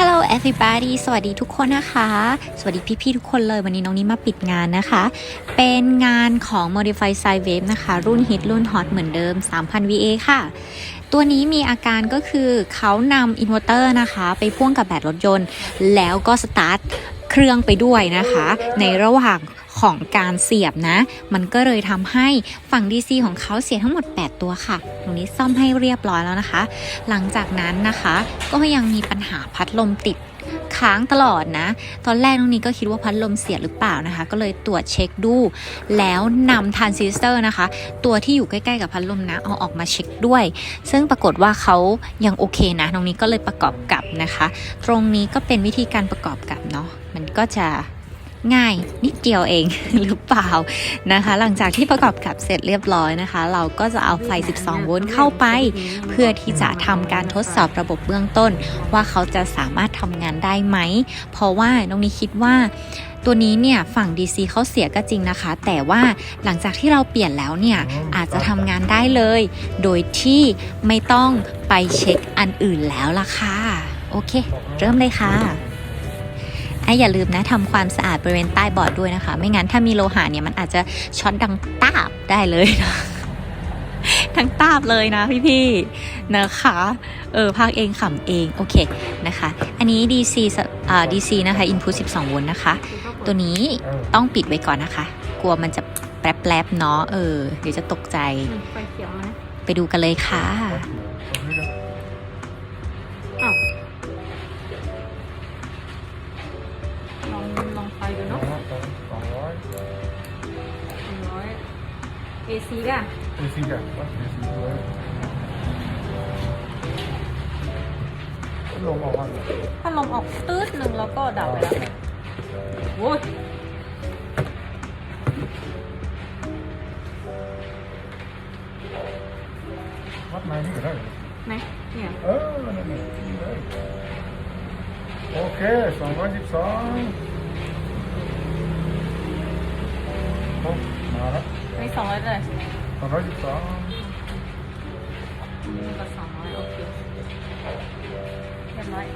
Hello everybody สวัสดีทุกคนนะคะ สวัสดีพี่ๆทุกคนเลยวันนี้น้องนี้มาปิดงานนะคะ เป็นงานของ Modify Side Wave นะคะ รุ่นฮิตรุ่นฮอตเหมือนเดิม 3,000 VA ค่ะ ตัวนี้มีอาการก็คือเขานำอินเวอร์เตอร์นะคะ ไปพ่วงกับแบตรถยนต์ แล้วก็สตาร์ทเครื่องไปด้วยนะคะ ในระหว่าง ของการเสียบนะ มันก็เลยทำให้ฝั่ง DC ของเขาเสียทั้งหมด 8 ตัวค่ะ ตรงนี้ซ่อมให้เรียบร้อยแล้วนะคะ หลังจากนั้นนะคะก็ยังมีปัญหาพัดลมติดค้างตลอดนะ ตอนแรกน้องนี้ก็คิดว่าพัดลมเสียหรือเปล่านะคะ ก็เลยตรวจเช็คดู แล้วนำทรานซิสเตอร์นะคะ ตัวที่อยู่ใกล้ๆกับพัดลมนะ เอาออกมาเช็คด้วย ซึ่งปรากฏว่าเขายังโอเคนะตรงนี้ก็เลยประกอบกับนะคะ ตรงนี้ก็เป็นวิธีการประกอบกับเนาะ มันก็จะ ง่ายนิดเดียวเองหรือเปล่านะคะ หลังจากที่ประกอบกับเสร็จเรียบร้อยนะคะ เราก็จะเอาไฟ 12 โวลต์เข้าไป เพื่อที่จะทำการทดสอบระบบเบื้องต้น ว่าเขาจะสามารถทำงานได้ไหม เพราะว่าน้องนี้คิดว่าตัวนี้เนี่ยฝั่ง DC เขาเสียก็จริงนะคะ แต่ว่าหลังจากที่เราเปลี่ยนแล้วเนี่ยอาจจะทำงานได้เลย โดยที่ไม่ต้องไปเช็คอันอื่นแล้วล่ะค่ะ โอเค เริ่มเลยค่ะ อะอย่าลืมนะทำความสะอาดบริเวณใต้บอร์ดด้วยนะคะ ไม่งั้นถ้ามีโลหะเนี่ยมันอาจจะช็อตดังตาบได้เลยนะทั้งตาบเลยนะพี่ๆนะคะ เออภาคเองขำเอง โอเคนะคะ อันนี้ DC สอ่า DC นะคะ input 12 โวลต์นะคะ ตัวนี้ต้องปิดไว้ก่อนนะคะ กลัวมันจะแปรบๆเนาะเออ เดี๋ยวจะตกใจไฟเขียวนะไปดูกันเลยค่ะ องไฟดูเนาะสองร้อยหนึ่งร้อย AC อะ เอซีกันวัดเอซีด้วยลงออกมาเลยถ้าลมออกตืดหนึ่งแล้วก็ดับไปแล้วโว้ยวัดในนี่ก็ได้ ไหนเนี่ยเออนั่นน่ะนี่เลยโอเคสองร้อยสิบสอง องร้อยเลยสองร้อยสิบสองหนึ่งกับสองร้อยโอเคเรียบร้อย